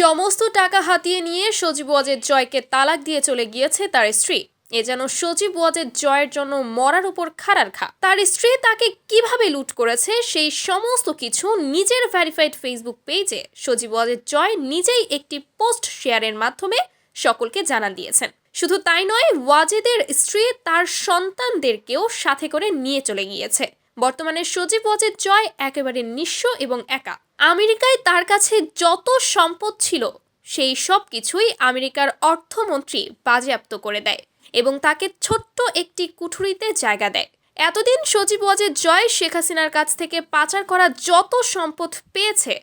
সমস্ত টাকা হাতিয়ে নিয়ে সজীব ওয়াজেদ জয়কে তালাক দিয়ে চলে গিয়েছে তার স্ত্রী। এ যেন সজীব ওয়াজেদ জয়ের জন্য মরার উপর খাড়ার খা। তার স্ত্রী তাকে কীভাবে লুট করেছে সেই সমস্ত কিছু নিজের ভেরিফাইড ফেসবুক পেজে সজীব ওয়াজেদ জয় নিজেই একটি পোস্ট শেয়ারের মাধ্যমে সকলকে জানান দিয়েছেন। শুধু তাই নয়, ওয়াজেদের স্ত্রী তার সন্তানদেরকেও সাথে করে নিয়ে চলে গিয়েছে। বর্তমানে সজীব ওয়াজেদ জয় একেবারে নিঃস্ব এবং একা। আমেরিকায় তার কাছে যত সম্পদ ছিল, সেই সব কিছুই আমেরিকার অর্থমন্ত্রী বাজেয়াপ্ত করে দেয় এবং তাকে ছোট্ট একটি কুঠুরিতে জায়গা দেয়। এতদিন সজীব ওয়াজেদ জয় শেখ হাসিনার কাছ থেকে পাচার করা যত সম্পদ পেয়েছে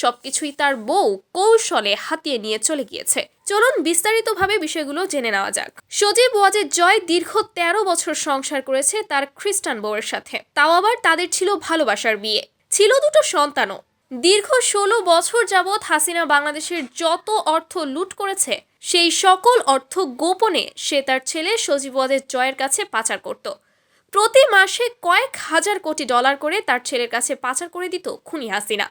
সবকিছুই তার বউ কৌশলে হাতিয়ে নিয়ে চলে গিয়েছে। চলুন বিস্তারিতভাবে বিষয়গুলো জেনে নেওয়া যাক। সজীব ওয়াজেদ জয় দীর্ঘ তেরো বছর সংসার করেছে তার খ্রিস্টান বউয়ের সাথে। তাও আবার তাদের ছিল ভালোবাসার বিয়ে। ছিল দুটো সন্তানও। দীর্ঘ ষোলো বছর যাবৎ হাসিনা বাংলাদেশের যত অর্থ লুট করেছে, সেই সকল অর্থ গোপনে সে তার ছেলে সজীব ওয়াজেদ জয়ের কাছে পাচার করত। প্রতি মাসে কয়েক হাজার কোটি ডলার করে তার ছেলের কাছে পাচার করে দিত খুনি হাসিনা।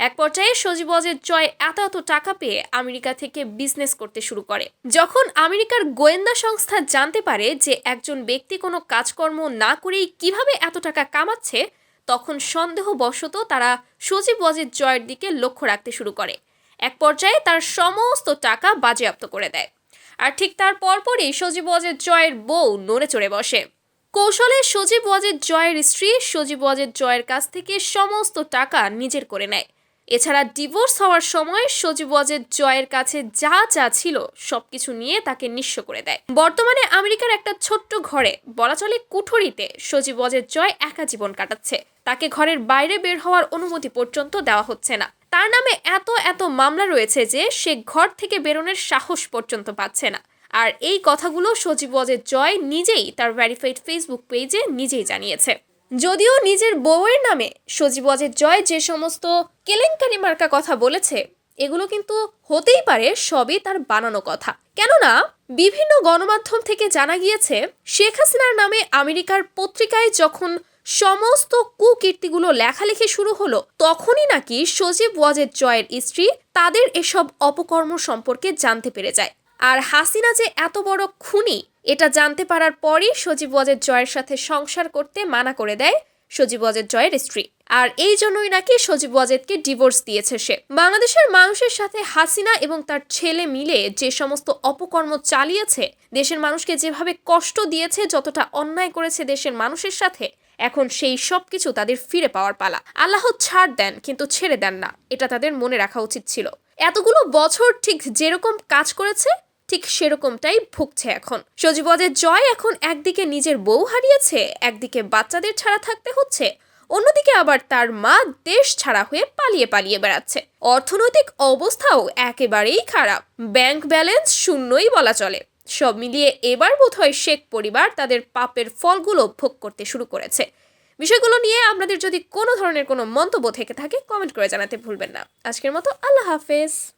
এক পর্যায়ে সজীব ওয়াজেদ জয় এত এত টাকা পেয়ে আমেরিকা থেকে বিজনেস করতে শুরু করে। যখন আমেরিকার গোয়েন্দা সংস্থা জানতে পারে যে একজন ব্যক্তি কোনো কাজকর্ম না করেই কীভাবে এত টাকা কামাচ্ছে, তখন সন্দেহবশত তারা সজীব ওয়াজেদ জয়ের দিকে লক্ষ্য রাখতে শুরু করে। এক পর্যায়ে তার সমস্ত টাকা বাজেয়াপ্ত করে দেয়। আর ঠিক তার পরপরই সজীব ওয়াজেদ জয়ের বউ নড়ে চড়ে বসে। কৌশলে সজীব ওয়াজেদ জয়ের স্ত্রী সজীব ওয়াজেদ জয়ের কাছ থেকে সমস্ত টাকা নিজের করে নেয়। এছাড়া ডিভোর্স হওয়ার সময় সজীব ওয়াজেদ জয়ের কাছে যা যা ছিল সবকিছু নিয়ে তাকে নিঃস্ব করে দেয়। বর্তমানে আমেরিকার একটা ছোট্ট ঘরে, বলা চলে কুঠুরিতে, সজীব ওয়াজেদ জয় একা জীবন কাটাচ্ছে। তাকে ঘরের বাইরে বের হওয়ার অনুমতি পর্যন্ত দেওয়া হচ্ছে না। তার নামে এত এত মামলা রয়েছে যে সে ঘর থেকে বেরোনোর সাহস পর্যন্ত পাচ্ছে না। আর এই কথাগুলো সজীব ওয়াজেদ জয় নিজেই তার ভেরিফাইড ফেসবুক পেজে নিজেই জানিয়েছে। যদিও নিজের বউয়ের নামে সজীব ওয়াজেদ জয় যে সমস্ত কেলেঙ্কারি মার্কা কথা বলেছে, এগুলো কিন্তু হতেই পারে সবই তার বানানো কথা। কেননা, বিভিন্ন গণমাধ্যম থেকে জানা গিয়েছে, শেখ হাসিনার নামে আমেরিকার পত্রিকায় যখন সমস্ত কুকীর্তিগুলো লেখালেখি শুরু হলো, তখনই নাকি সজীব ওয়াজেদ জয়ের স্ত্রী তাদের এসব অপকর্ম সম্পর্কে জানতে পেরে যায়। আর হাসিনা যে এত বড় খুনি, এটা জানতে পারার পরই সজীব ওয়াজেদ জয়ের সাথে সংসার করতে মানা করে দেয় সজীব ওয়াজেদ জয়ের স্ত্রী। আর এই জন্যই নাকি সজীব ওয়াজেদকে ডিভোর্স দিয়েছে সে। বাংলাদেশের মানুষের সাথে হাসিনা এবং তার ছেলে মিলে যে সমস্ত অপকর্ম চালিয়েছে, দেশের মানুষকে যেভাবে কষ্ট দিয়েছে, যতটা অন্যায় করেছে দেশের মানুষের সাথে, এখন সেই সব কিছু তাদের ফিরে পাওয়ার পালা। আল্লাহ ছাড় দেন, কিন্তু ছেড়ে দেন না। এটা তাদের মনে রাখা উচিত ছিল। এতগুলো বছর ঠিক যেরকম কাজ করেছে ঠিক সেরকমটাই ভুগছে এখন। সজীবদের জয় এখন একদিকে নিজের বউ হারিয়েছে, একদিকে বাচ্চাদের ছাড়া থাকতে হচ্ছে। অন্যদিকে আবার তার মা দেশ ছাড়া হয়ে পালিয়ে পালিয়ে বেড়াচ্ছে। অর্থনৈতিক অবস্থাও একেবারেই খারাপ। ব্যাংক ব্যালেন্স শূন্যই বলা চলে। সব মিলিয়ে এবার বোধহয় শেখ পরিবার তাদের পাপের ফলগুলো ভোগ করতে শুরু করেছে। বিষয়গুলো নিয়ে আপনাদের যদি কোনো ধরনের কোনো মন্তব্য থেকে থাকে কমেন্ট করে জানাতে ভুলবেন না। আজকের মতো আল্লাহ হাফেজ।